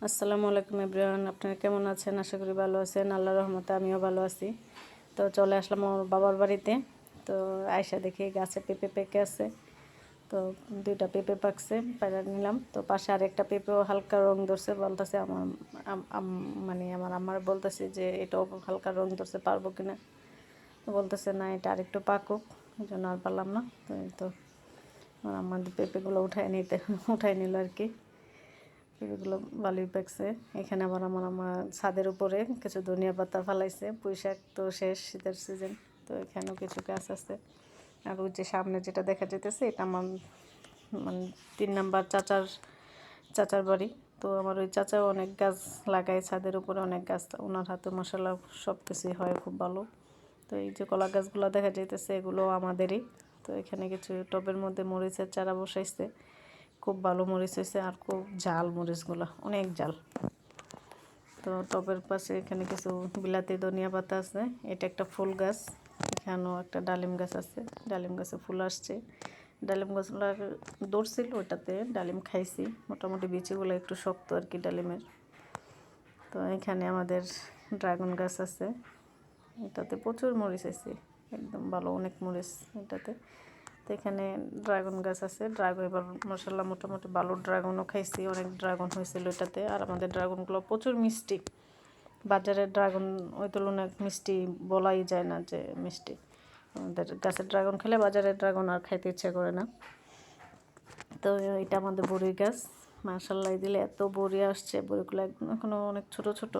আসসালামু আলাইকুম এভরিওয়ান, আপনারা কেমন আছেন? আশা করি ভালো আছেন। আল্লাহ রহমতে আমিও ভালো আছি। তো চলে আসলাম আমার বাবার বাড়িতে। তো আয়সা দেখি গাছে পেঁপে পেকে আছে। তো দুইটা পেঁপে পাকছে পায়রা নিলাম। তো পাশে আরেকটা পেঁপেও হালকা রং ধরছে, বলতেছে আমার আম- আম- মানে আমার আমার বলতেছে যে এটাও হালকা রং ধরছে, পারব কিনা? তো বলতেছে, না, এটা আরেকটু পাকুক। ওই জন্য আর পারলাম না। তো আমাদের পেঁপেগুলো উঠায় নিতে, উঠায় নিল আর কি। এগুলো ভালোই পাকছে। এখানে আবার আমার আমার ছাদের উপরে কিছু ধনিয়া পাতা ফালাইছে। পুঁই শাক তো শেষ শীতের সিজন তো এখানেও কিছু গাছ আছে। আর ওই যে সামনে যেটা দেখা যেতেছে এটা আমার মানে তিন নাম্বার চাচার চাচার বাড়ি। তো আমার ওই চাচাও অনেক গাছ লাগায়, ছাদের উপরে অনেক গাছ। ওনার হাতে মশলা সব কিছুই হয়, খুব ভালো। তো এই যে কলা গাছগুলো দেখা যাইতেছে, এগুলো আমাদেরই। তো এখানে কিছু টবের মধ্যে মরিচের চারা বসাইছে। খুব ভালো মরিচ হয়েছে আর খুব ঝাল মরিচগুলো, অনেক ঝাল। তো টবের পাশে এখানে কিছু বিলাতি ধনিয়া পাতা আছে, এটা একটা ফুল গাছ, এখানেও একটা ডালিম গাছ আছে, ডালিম গাছে ফুল আসছে। ডালিম গাছগুলো দৌড়ছিল ওটাতে ডালিম খাইছি, মোটামুটি বিচিগুলো একটু শক্ত আর কি ডালিমের। তো এখানে আমাদের ড্রাগন গাছ আছে, এটাতে প্রচুর মরিচ আছে একদম ভালো অনেক মরিচ এটাতে। তো এখানে ড্রাগন গাছ আছে। ড্রাগন এবার মশলা মোটামুটি ভালো ড্রাগনও খাইছি, অনেক ড্রাগন হয়েছিল এটাতে। আর আমাদের ড্রাগনগুলো প্রচুর মিষ্টি। বাজারের ড্রাগন ওই তুলনায় মিষ্টি বলাই যায় না যে মিষ্টি। আমাদের গাছের ড্রাগন খেলে বাজারের ড্রাগন আর খাইতে ইচ্ছে করে না। তো এটা আমাদের বড়ি গাছ। মার্শাল্লাহ দিলে এত বড়ি আসছে। বড়িগুলো এখনও অনেক ছোট ছোট।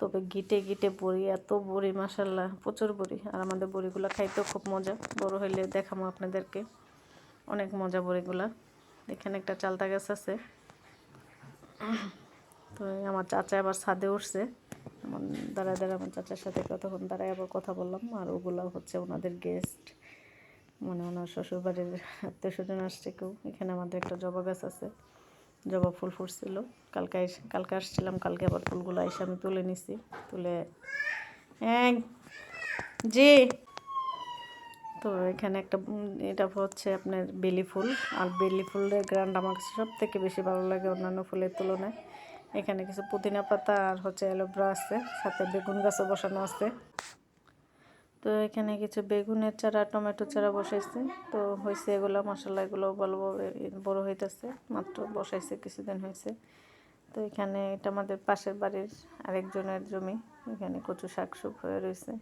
তবে গিটে গিটে বড়ি, এত বড়ি মাসাল্লাহ প্রচুর বড়ি। আর আমাদের বড়িগুলো খাইতেও খুব মজা। বড় হইলে দেখাবো আপনাদেরকে। অনেক মজা বড়িগুলা। এখানে একটা চালতা গাছ আছে। তো আমার চাচা আবার ছাদে উঠছে। আমার দাঁড়ায় দাঁড়ায় আমার চাচার সাথে কতক্ষণ দাঁড়ায় আবার কথা বললাম। আর ওগুলো হচ্ছে ওনাদের গেস্ট মানে ওনার শ্বশুরবাড়ির আত্মীয় স্বজন আসছে কেউ। এখানে আমাদের একটা জবা গাছ আছে। জবা ফুল ফুটছিল। কালকে কালকে আসছিলাম কালকে আবার ফুলগুলো এসে আমি তুলে নিছি। তুলে এই, জি। তো এখানে একটা এটা হচ্ছে আপনার বেলি ফুল। আর বেলি ফুলের গ্রান্ড আমার কাছে সব থেকে বেশি ভালো লাগে অন্যান্য ফুলের তুলনায়। এখানে কিছু পুদিনা পাতা আর হচ্ছে অ্যালোভেরা আছে সাথে বেগুন গাছও বসানো আছে। তো এখানে কিছু বেগুনের চারা, টমেটো চারা বসাইছে। তো হয়েছে এগুলো, মশলা এগুলো ভালোভাবে বড় হইতেছে, মাত্র বসাইছে, কিছুদিন হয়েছে তো এখানে এটা আমাদের পাশের বাড়ির আরেকজনের জমি, এখানে কচু শাক সুপ হয়ে রয়েছে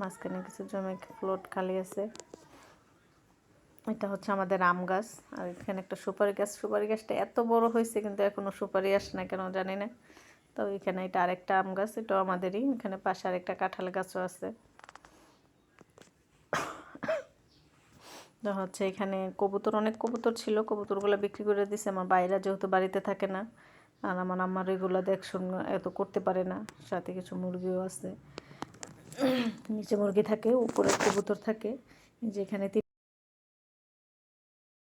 মাঝখানে কিছু জমি প্লট খালি আছে। এটা হচ্ছে আমাদের আম গাছ, আর এখানে একটা সুপারি গাছ। সুপারি গাছটা এত বড় হয়েছে কিন্তু এখনও সুপারি আসে না কেন জানি না। তো এখানে এটা আরেকটা আম গাছ, এটাও আমাদেরই। এখানে পাশে আরেকটা কাঁঠাল গাছও আছে। তো হচ্ছে এখানে কবুতর, অনেক কবুতর ছিল। কবুতরগুলো বিক্রি করে দিছে। আমার বাইরা যেহেতু বাড়িতে থাকে না, আর আমার আম্মার এগুলো দেখশুন এত করতে পারে না। সাথে কিছু মুরগিও আছে। নিচে মুরগি থাকে, উপরে কবুতর থাকে। যেখানে